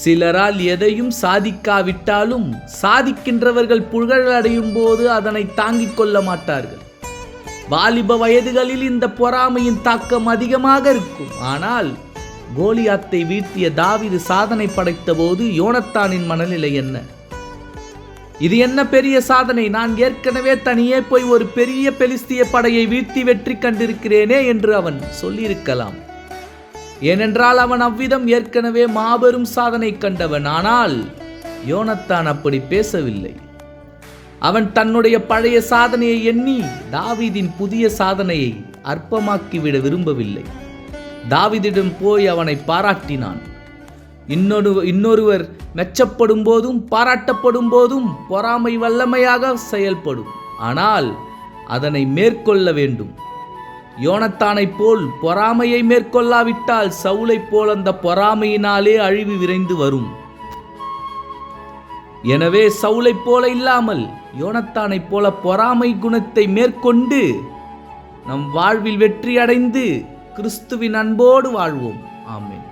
சிலரால் எதையும் சாதிக்காவிட்டாலும் சாதிக்கின்றவர்கள் புகழ் அடையும் போது அதனை தாங்கிக் கொள்ள மாட்டார்கள். வாலிப வயதுகளில் இந்த பொறாமையின் தாக்கம் அதிகமாக இருக்கும். ஆனால் கோலியாத்தை வீழ்த்திய தாவிது சாதனை படைத்த போது யோனத்தானின் மனநிலை என்ன? இது என்ன பெரிய சாதனை? நான் ஏற்கனவே தனியே போய் ஒரு பெரிய பெலிஸ்திய படையை வீழ்த்தி வெற்றி கண்டிருக்கிறேனே என்று அவன் சொல்லியிருக்கலாம். ஏனென்றால் அவன் அவ்விதம் ஏற்கனவே மாபெரும் சாதனை கண்டவன். ஆனால் யோனத்தான் அப்படி பேசவில்லை. அவன் தன்னுடைய பழைய சாதனையை எண்ணி தாவீதின் புதிய சாதனையை அற்பமாக்கிவிட விரும்பவில்லை. தாவிதிடம் போய் அவனை பாராட்டினான். இன்னொரு இன்னொருவர் மெச்சப்படும் போதும் பாராட்டப்படும் போதும் பொறாமை வல்லமையாக செயல்படும். ஆனால் அதனை மேற்கொள்ள வேண்டும். யோனத்தானைப் போல் பொறாமையை மேற்கொள்ளாவிட்டால் சவுளை போல் அந்த பொறாமையினாலே அழிவு விரைந்து வரும். எனவே சவுளைப் போல இல்லாமல் யோனத்தானைப் போல பொறாமை குணத்தை மேற்கொண்டு நம் வாழ்வில் வெற்றி அடைந்து கிறிஸ்துவின் அன்போடு வாழ்வோம். ஆமேன்.